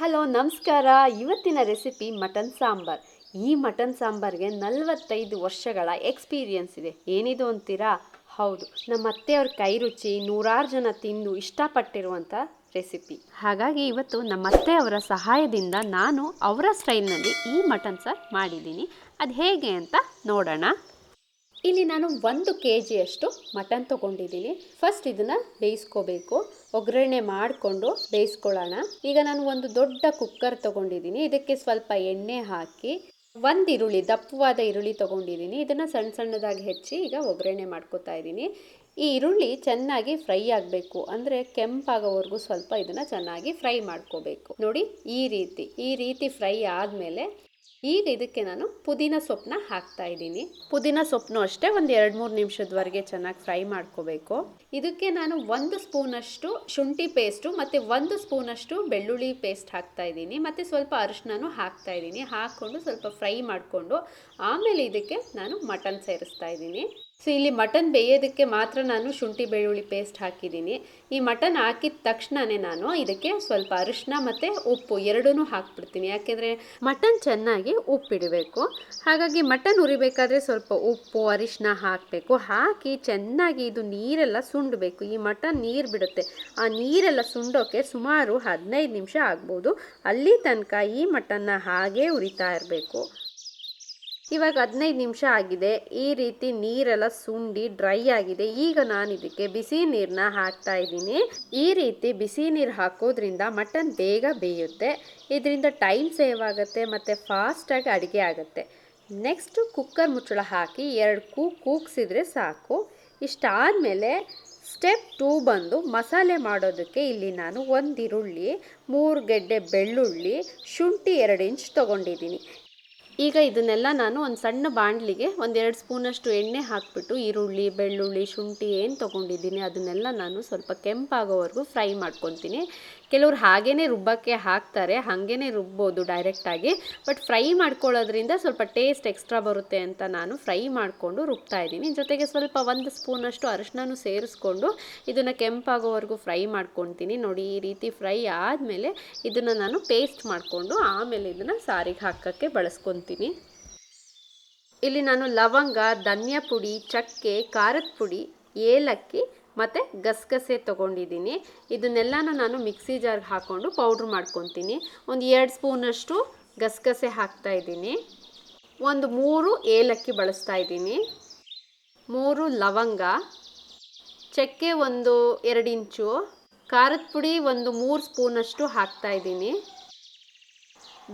Hello, ನಮಸ್ಕಾರ. ಇವತ್ತಿನ recipe mutton sambar. ಈ ಮಟನ್ ಸಾಂಬಾರ್ಗೆ ನಲವತ್ತೈದು ವರ್ಷಗಳ ಎಕ್ಸ್ಪೀರಿಯನ್ಸ್ ಇದೆ. ಏನಿದು ಅಂತೀರಾ? ಹೌದು, ನಮ್ಮ ಅತ್ತೆಯವ್ರ ಕೈ ರುಚಿ, ನೂರಾರು ಜನ ತಿಂದು ಇಷ್ಟಪಟ್ಟಿರುವಂಥ ರೆಸಿಪಿ. ಹಾಗಾಗಿ ಇವತ್ತು ನಮ್ಮ ಅತ್ತೆಯವರ ಸಹಾಯದಿಂದ ನಾನು ಅವರ ಸ್ಟೈಲ್ನಲ್ಲಿ ಈ ಮಟನ್ ಸಾರ್ ಮಾಡಿದ್ದೀನಿ. ಅದು ಹೇಗೆ ಅಂತ ನೋಡೋಣ. ಇಲ್ಲಿ ನಾನು ಒಂದು ಕೆ ಜಿಯಷ್ಟು ಮಟನ್ ತೊಗೊಂಡಿದ್ದೀನಿ. ಫಸ್ಟ್ ಇದನ್ನು ಬೇಯಿಸ್ಕೋಬೇಕು. ಒಗ್ಗರಣೆ ಮಾಡಿಕೊಂಡು ಬೇಯಿಸ್ಕೊಳ್ಳೋಣ. ಈಗ ನಾನು ಒಂದು ದೊಡ್ಡ ಕುಕ್ಕರ್ ತೊಗೊಂಡಿದ್ದೀನಿ. ಇದಕ್ಕೆ ಸ್ವಲ್ಪ ಎಣ್ಣೆ ಹಾಕಿ ಒಂದು ಈರುಳ್ಳಿ, ದಪ್ಪವಾದ ಈರುಳ್ಳಿ ತೊಗೊಂಡಿದ್ದೀನಿ. ಇದನ್ನು ಸಣ್ಣ ಸಣ್ಣದಾಗಿ ಹೆಚ್ಚಿ ಈಗ ಒಗ್ಗರಣೆ ಮಾಡ್ಕೋತಾ ಇದ್ದೀನಿ. ಈ ಈರುಳ್ಳಿ ಚೆನ್ನಾಗಿ ಫ್ರೈ ಆಗಬೇಕು. ಅಂದರೆ ಕೆಂಪಾಗೋವರೆಗೂ ಸ್ವಲ್ಪ ಇದನ್ನು ಚೆನ್ನಾಗಿ ಫ್ರೈ ಮಾಡ್ಕೋಬೇಕು. ನೋಡಿ ಈ ರೀತಿ ಈ ರೀತಿ ಫ್ರೈ ಆದಮೇಲೆ ಈಗ ಇದಕ್ಕೆ ನಾನು ಪುದೀನ ಸೊಪ್ಪನ್ನ ಹಾಕ್ತಾ ಇದ್ದೀನಿ. ಪುದೀನ ಸೊಪ್ಪನ್ನು ಅಷ್ಟೇ ಒಂದು ಎರಡು ಮೂರು ನಿಮಿಷದವರೆಗೆ ಚೆನ್ನಾಗಿ ಫ್ರೈ ಮಾಡ್ಕೋಬೇಕು. ಇದಕ್ಕೆ ನಾನು ಒಂದು ಸ್ಪೂನಷ್ಟು ಶುಂಠಿ ಪೇಸ್ಟು ಮತ್ತು ಒಂದು ಸ್ಪೂನಷ್ಟು ಬೆಳ್ಳುಳ್ಳಿ ಪೇಸ್ಟ್ ಹಾಕ್ತಾ ಇದ್ದೀನಿ. ಮತ್ತು ಸ್ವಲ್ಪ ಅರಿಶಿನೂ ಹಾಕ್ತಾ ಇದ್ದೀನಿ. ಹಾಕ್ಕೊಂಡು ಸ್ವಲ್ಪ ಫ್ರೈ ಮಾಡಿಕೊಂಡು ಆಮೇಲೆ ಇದಕ್ಕೆ ನಾನು ಮಟನ್ ಸೇರಿಸ್ತಾ ಇದ್ದೀನಿ. ಸೊ ಇಲ್ಲಿ ಮಟನ್ ಬೇಯೋದಕ್ಕೆ ಮಾತ್ರ ನಾನು ಶುಂಠಿ ಬೆಳ್ಳುಳ್ಳಿ ಪೇಸ್ಟ್ ಹಾಕಿದ್ದೀನಿ. ಈ ಮಟನ್ ಹಾಕಿದ ತಕ್ಷಣವೇ ನಾನು ಇದಕ್ಕೆ ಸ್ವಲ್ಪ ಅರಿಶಿನ ಮತ್ತು ಉಪ್ಪು ಎರಡೂ ಹಾಕ್ಬಿಡ್ತೀನಿ. ಯಾಕೆಂದರೆ ಮಟನ್ ಚೆನ್ನಾಗಿ ಉಪ್ಪಿಡಬೇಕು. ಹಾಗಾಗಿ ಮಟನ್ ಉರಿಬೇಕಾದ್ರೆ ಸ್ವಲ್ಪ ಉಪ್ಪು ಅರಿಶಿನ ಹಾಕಬೇಕು. ಹಾಕಿ ಚೆನ್ನಾಗಿ ಇದು ನೀರೆಲ್ಲ ಸುಂಡಬೇಕು. ಈ ಮಟನ್ ನೀರು ಬಿಡುತ್ತೆ. ಆ ನೀರೆಲ್ಲ ಸುಂಡೋಕ್ಕೆ ಸುಮಾರು ಹದಿನೈದು ನಿಮಿಷ ಆಗ್ಬೋದು. ಅಲ್ಲಿ ತನಕ ಈ ಮಟನ್ನ ಹಾಗೇ ಉರಿತಾ ಇರಬೇಕು. ಇವಾಗ ಹದಿನೈದು ನಿಮಿಷ ಆಗಿದೆ. ಈ ರೀತಿ ನೀರೆಲ್ಲ ಸುಂಡಿ ಡ್ರೈ ಆಗಿದೆ. ಈಗ ನಾನು ಇದಕ್ಕೆ ಬಿಸಿ ನೀರನ್ನ ಹಾಕ್ತಾ ಇದ್ದೀನಿ. ಈ ರೀತಿ ಬಿಸಿ ನೀರು ಹಾಕೋದ್ರಿಂದ ಮಟನ್ ಬೇಗ ಬೇಯುತ್ತೆ. ಇದರಿಂದ ಟೈಮ್ ಸೇವ್ ಆಗುತ್ತೆ ಮತ್ತು ಫಾಸ್ಟಾಗಿ ಅಡುಗೆ ಆಗುತ್ತೆ. ನೆಕ್ಸ್ಟು ಕುಕ್ಕರ್ ಮುಚ್ಚಳ ಹಾಕಿ ಎರಡು ಕೂ ಕೂಗ್ಸಿದ್ರೆ ಸಾಕು. ಇಷ್ಟಾದಮೇಲೆ ಸ್ಟೆಪ್ ಟೂ ಬಂದು ಮಸಾಲೆ ಮಾಡೋದಕ್ಕೆ ಇಲ್ಲಿ ನಾನು ಒಂದು ಈರುಳ್ಳಿ, ಮೂರು ಗೆಡ್ಡೆ ಬೆಳ್ಳುಳ್ಳಿ, ಶುಂಠಿ ಎರಡು ಇಂಚ್ ತೊಗೊಂಡಿದ್ದೀನಿ. ಈಗ ಇದನ್ನೆಲ್ಲ ನಾನು ಒಂದು ಸಣ್ಣ ಬಾಣಲಿಗೆ ಒಂದೆರಡು ಸ್ಪೂನಷ್ಟು ಎಣ್ಣೆ ಹಾಕ್ಬಿಟ್ಟು ಈರುಳ್ಳಿ, ಬೆಳ್ಳುಳ್ಳಿ, ಶುಂಠಿ ಏನು ತೊಗೊಂಡಿದ್ದೀನಿ ಅದನ್ನೆಲ್ಲ ನಾನು ಸ್ವಲ್ಪ ಕೆಂಪಾಗೋವರೆಗೂ ಫ್ರೈ ಮಾಡ್ಕೊತೀನಿ. ಕೆಲವ್ರು ಹಾಗೇ ರುಬ್ಬಕ್ಕೆ ಹಾಕ್ತಾರೆ ಹಾಗೇ ರುಬ್ಬೋದು ಡೈರೆಕ್ಟಾಗಿ ಬಟ್ ಫ್ರೈ ಮಾಡ್ಕೊಳ್ಳೋದ್ರಿಂದ ಸ್ವಲ್ಪ ಟೇಸ್ಟ್ ಎಕ್ಸ್ಟ್ರಾ ಬರುತ್ತೆ ಅಂತ ನಾನು ಫ್ರೈ ಮಾಡಿಕೊಂಡು ರುಬ್ತಾ ಇದ್ದೀನಿ. ಜೊತೆಗೆ ಸ್ವಲ್ಪ ಒಂದು ಸ್ಪೂನಷ್ಟು ಅರಿಶಿನೂ ಸೇರಿಸ್ಕೊಂಡು ಇದನ್ನು ಕೆಂಪಾಗೋವರೆಗೂ ಫ್ರೈ ಮಾಡ್ಕೊತೀನಿ ನೋಡಿ, ಈ ರೀತಿ ಫ್ರೈ ಆದಮೇಲೆ ಇದನ್ನು ನಾನು ಪೇಸ್ಟ್ ಮಾಡಿಕೊಂಡು ಆಮೇಲೆ ಇದನ್ನು ಸಾರಿಗೆ ಹಾಕೋಕ್ಕೆ ಬಳಸ್ಕೊತೀನಿ ಇಲ್ಲಿ ನಾನು ಲವಂಗ ಧನಿಯಾ ಪುಡಿ ಚಕ್ಕೆ, ಖಾರದ ಪುಡಿ, ಏಲಕ್ಕಿ ಮತ್ತು ಗಸಗಸೆ ತೊಗೊಂಡಿದ್ದೀನಿ. ಇದನ್ನೆಲ್ಲನೂ ನಾನು ಮಿಕ್ಸಿ ಜಾರ್ಗೆ ಹಾಕ್ಕೊಂಡು ಪೌಡ್ರ್ ಮಾಡ್ಕೊತೀನಿ. ಒಂದು ಎರಡು ಸ್ಪೂನಷ್ಟು ಗಸಗಸೆ ಹಾಕ್ತಾ ಇದ್ದೀನಿ. ಒಂದು ಮೂರು ಏಲಕ್ಕಿ ಬಳಸ್ತಾ ಇದ್ದೀನಿ. ಮೂರು ಲವಂಗ. ಚಕ್ಕೆ ಒಂದು ಎರಡು ಇಂಚು. ಖಾರದ ಪುಡಿ ಒಂದು ಮೂರು ಸ್ಪೂನಷ್ಟು ಹಾಕ್ತಾ ಇದ್ದೀನಿ.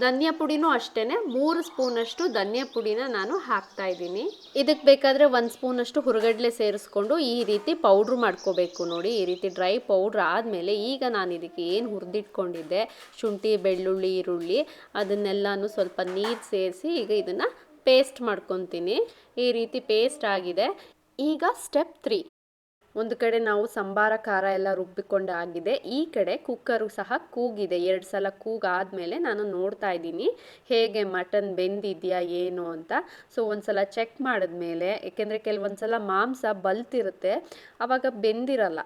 ಧನಿಯಾ ಪುಡಿನೂ ಅಷ್ಟೇ ಮೂರು ಸ್ಪೂನಷ್ಟು ಧನಿಯಾ ಪುಡಿನ ನಾನು ಹಾಕ್ತಾ ಇದ್ದೀನಿ. ಇದಕ್ಕೆ ಬೇಕಾದರೆ ಒಂದು ಸ್ಪೂನಷ್ಟು ಹುರಗಡ್ಲೆ ಸೇರಿಸ್ಕೊಂಡು ಈ ರೀತಿ ಪೌಡ್ರ್ ಮಾಡ್ಕೋಬೇಕು ನೋಡಿ. ಈ ರೀತಿ ಡ್ರೈ ಪೌಡ್ರ್ ಆದಮೇಲೆ ಈಗ ನಾನು ಇದಕ್ಕೆ ಏನು ಹುರಿದಿಟ್ಕೊಂಡಿದ್ದೆ, ಶುಂಠಿ, ಬೆಳ್ಳುಳ್ಳಿ, ಈರುಳ್ಳಿ, ಅದನ್ನೆಲ್ಲನೂ ಸ್ವಲ್ಪ ನೀರು ಸೇರಿಸಿ ಈಗ ಇದನ್ನು ಪೇಸ್ಟ್ ಮಾಡ್ಕೊತೀನಿ. ಈ ರೀತಿ ಪೇಸ್ಟ್ ಆಗಿದೆ. ಈಗ ಸ್ಟೆಪ್ ತ್ರೀ ಒಂದು ಕಡೆ ನಾವು ಸಂಬಾರ, ಖಾರ ಎಲ್ಲ ರುಬ್ಬಿಕೊಂಡಾಗಿದೆ ಈ ಕಡೆ ಕುಕ್ಕರು ಸಹ ಕೂಗಿದೆ. ಎರಡು ಸಲ ಕೂಗಾದಮೇಲೆ ನಾನು ನೋಡ್ತಾ ಇದ್ದೀನಿ. ಹೇಗೆ ಮಟನ್ ಬೆಂದಿದೆಯಾ, ಏನು ಅಂತ. ಸೊ ಒಂದು ಸಲ ಚೆಕ್ ಮಾಡಿದ್ಮೇಲೆ, ಏಕೆಂದರೆ ಕೆಲವೊಂದು ಸಲ ಮಾಂಸ ಬಲ್ತಿರುತ್ತೆ ಆವಾಗ ಬೆಂದಿರಲ್ಲ.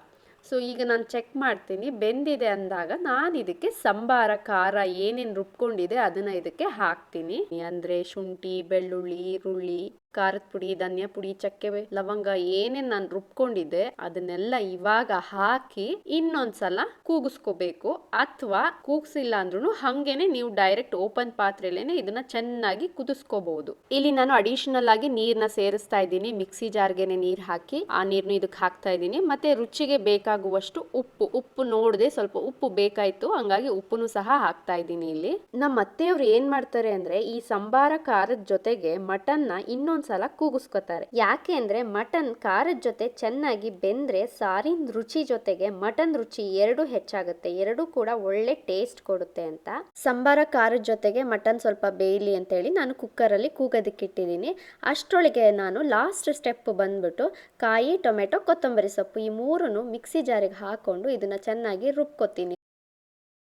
ಸೊ ಈಗ ನಾನು ಚೆಕ್ ಮಾಡ್ತೀನಿ. ಬೆಂದಿದೆ ಅಂದಾಗ ನಾನು ಇದಕ್ಕೆ ಸಂಬಾರ, ಖಾರ ಏನೇನು ರುಬ್ಕೊಂಡಿದೆ, ಅದನ್ನು ಇದಕ್ಕೆ ಹಾಕ್ತೀನಿ. ಅಂದರೆ ಶುಂಠಿ, ಬೆಳ್ಳುಳ್ಳಿ, ಈರುಳ್ಳಿ ಖಾರದ ಪುಡಿ, ಧನಿಯಾ ಪುಡಿ, ಚಕ್ಕೆ ಲವಂಗ ಏನೇ ನಾನು ರುಬ್ಕೊಂಡಿದ್ದೆ, ಅದನ್ನೆಲ್ಲ ಇವಾಗ ಹಾಕಿ ಇನ್ನೊಂದ್ಸಲ ಕೂಗಿಸ್ಕೋಬೇಕು. ಅಥವಾ ಕೂಗ್ಸಿಲ್ಲ ಅಂದ್ರೂ ಹಂಗೇನೆ ನೀವು ಡೈರೆಕ್ಟ್ ಓಪನ್ ಪಾತ್ರೆಲೇನೆ ಇದನ್ನ ಚೆನ್ನಾಗಿ ಕುದಿಸ್ಕೋಬಹುದು ಇಲ್ಲಿ ನಾನು ಅಡಿಷನಲ್ ಆಗಿ ನೀರ್ನ ಸೇರಿಸ್ತಾ ಇದ್ದೀನಿ. ಮಿಕ್ಸಿ ಜಾರ್ಗೆನೆ ನೀರ್ ಹಾಕಿ ಆ ನೀರ್ನ ಇದಕ್ಕೆ ಹಾಕ್ತಾ ಇದ್ದೀನಿ. ಮತ್ತೆ ರುಚಿಗೆ ಬೇಕಾಗುವಷ್ಟು ಉಪ್ಪು ಉಪ್ಪು ನೋಡದೆ ಸ್ವಲ್ಪ ಉಪ್ಪು ಬೇಕಾಯ್ತು, ಹಂಗಾಗಿ ಉಪ್ಪುನು ಸಹ ಹಾಕ್ತಾ ಇದ್ದೀನಿ ಇಲ್ಲಿ. ನಮ್ಮ ಅತ್ತೆಯವ್ರು ಏನ್ ಮಾಡ್ತಾರೆ ಅಂದ್ರೆ ಈ ಸಂಬಾರ ಖಾರದ ಜೊತೆಗೆ ಮಟನ್ನ ಇನ್ನೊಂದ್ ಸಲ ಕೂಗಿಸ್ಕೊತಾರೆ. ಯಾಕೆ ಅಂದ್ರೆ ಮಟನ್ ಖಾರದ ಜೊತೆ ಚೆನ್ನಾಗಿ ಬೆಂದ್ರೆ ಸಾರಿನ ರುಚಿ ಜೊತೆಗೆ ಮಟನ್ ರುಚಿ ಎರಡು ಹೆಚ್ಚಾಗುತ್ತೆ. ಎರಡು ಕೂಡ ಒಳ್ಳೆ ಟೇಸ್ಟ್ ಕೊಡುತ್ತೆ ಅಂತ. ಸಂಬಾರ ಖಾರದ ಜೊತೆಗೆ ಮಟನ್ ಸ್ವಲ್ಪ ಬೇಯಲಿ ಅಂತ ಹೇಳಿ ನಾನು ಕುಕ್ಕರಲ್ಲಿ ಕೂಗೋದಕ್ಕಿಟ್ಟಿದ್ದೀನಿ. ಅಷ್ಟರೊಳಗೆ ನಾನು ಲಾಸ್ಟ್ ಸ್ಟೆಪ್ ಬಂದ್ಬಿಟ್ಟು ಕಾಯಿ, ಟೊಮೆಟೊ, ಕೊತ್ತಂಬರಿ ಸೊಪ್ಪು ಈ ಮೂರನ್ನು ಮಿಕ್ಸಿ ಜಾರಿಗೆ ಹಾಕೊಂಡು ಇದನ್ನ ಚೆನ್ನಾಗಿ ರುಬ್ಕೊತೀನಿ.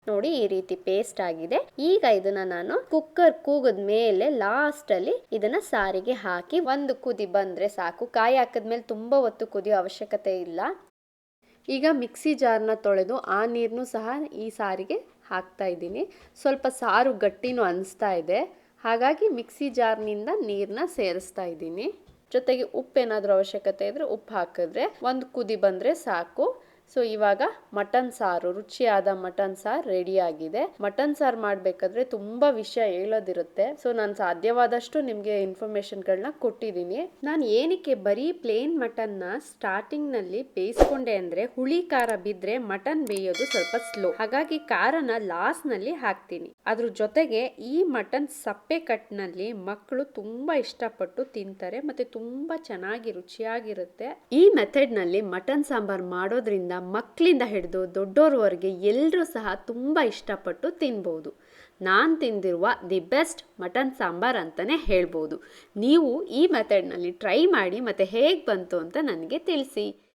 ನೋಡಿ ಈ ರೀತಿ ಪೇಸ್ಟ್ ಆಗಿದೆ. ಈಗ ಇದನ್ನ ನಾನು ಕುಕ್ಕರ್ ಕೂಗದ ಮೇಲೆ ಲಾಸ್ಟ್ ಅಲ್ಲಿ ಇದನ್ನ ಸಾರಿಗೆ ಹಾಕಿ ಒಂದು ಕುದಿ ಬಂದ್ರೆ ಸಾಕು. ಕಾಯಿ ಹಾಕಿದ್ಮೇಲೆ ತುಂಬಾ ಹೊತ್ತು ಕುದಿಯೋ ಅವಶ್ಯಕತೆ ಇಲ್ಲ. ಈಗ ಮಿಕ್ಸಿ ಜಾರ್ನ ತೊಳೆದು ಆ ನೀರನ್ನು ಸಹ ಈ ಸಾರಿಗೆ ಹಾಕ್ತಾ ಇದ್ದೀನಿ. ಸ್ವಲ್ಪ ಸಾರು ಗಟ್ಟಿನೂ ಅನಿಸ್ತಾ ಇದೆ. ಹಾಗಾಗಿ ಮಿಕ್ಸಿ ಜಾರ್ನಿಂದ ನೀರನ್ನ ಸೇರಿಸ್ತಾ ಇದ್ದೀನಿ. ಜೊತೆಗೆ ಉಪ್ಪೇನಾದರೂ ಅವಶ್ಯಕತೆ ಇದ್ರೆ ಉಪ್ಪು ಹಾಕಿದ್ರೆ ಒಂದು ಕುದಿ ಬಂದರೆ ಸಾಕು. ಸೊ ಇವಾಗ ಮಟನ್ ಸಾರು, ರುಚಿಯಾದ ಮಟನ್ ಸಾರು ರೆಡಿ ಆಗಿದೆ. ಮಟನ್ ಸಾರು ಮಾಡಬೇಕಾದ್ರೆ ತುಂಬಾ ವಿಷಯ ಹೇಳೋದಿರುತ್ತೆ. ಸೊ ನಾನು ಸಾಧ್ಯವಾದಷ್ಟು ನಿಮಗೆ ಇನ್ಫಾರ್ಮೇಶನ್ಗಳನ್ನ ಕೊಟ್ಟಿದ್ದೀನಿ. ನಾನು ಏನಕ್ಕೆ ಬರೀ ಪ್ಲೇನ್ ಮಟನ್ನ ಸ್ಟಾರ್ಟಿಂಗ್ನಲ್ಲಿ ಬೇಯಿಸ್ಕೊಂಡೆ ಅಂದರೆ ಹುಳಿ ಖಾರ ಬಿದ್ದರೆ ಮಟನ್ ಬೇಯೋದು ಸ್ವಲ್ಪ ಸ್ಲೋ ಹಾಗಾಗಿ ಖಾರನ ಲಾಸ್ಟ್ನಲ್ಲಿ ಹಾಕ್ತೀನಿ. ಅದ್ರ ಜೊತೆಗೆ ಈ ಮಟನ್ ಸಪ್ಪೆ ಕಟ್ನಲ್ಲಿ ಮಕ್ಕಳು ತುಂಬಾ ಇಷ್ಟಪಟ್ಟು ತಿಂತಾರೆ. ಮತ್ತೆ ತುಂಬಾ ಚೆನ್ನಾಗಿ ರುಚಿಯಾಗಿರುತ್ತೆ. ಈ ಮೆಥಡ್ನಲ್ಲಿ ಮಟನ್ ಸಾಂಬಾರ್ ಮಾಡೋದ್ರಿಂದ ಮಕ್ಕಳಿಂದ ಹಿಡಿದು ದೊಡ್ಡೋರ್ವರೆಗೆ ಎಲ್ಲರೂ ಸಹ ತುಂಬ ಇಷ್ಟಪಟ್ಟು ತಿನ್ಬೋದು. ನಾನು ತಿಂದಿರುವ ದಿ ಬೆಸ್ಟ್ ಮಟನ್ ಸಾಂಬಾರ್ ಅಂತಲೇ ಹೇಳ್ಬೋದು. ನೀವು ಈ ಮೆಥಡ್ನಲ್ಲಿ ಟ್ರೈ ಮಾಡಿ ಮತ್ತು ಹೇಗೆ ಬಂತು ಅಂತ ನನಗೆ ತಿಳಿಸಿ.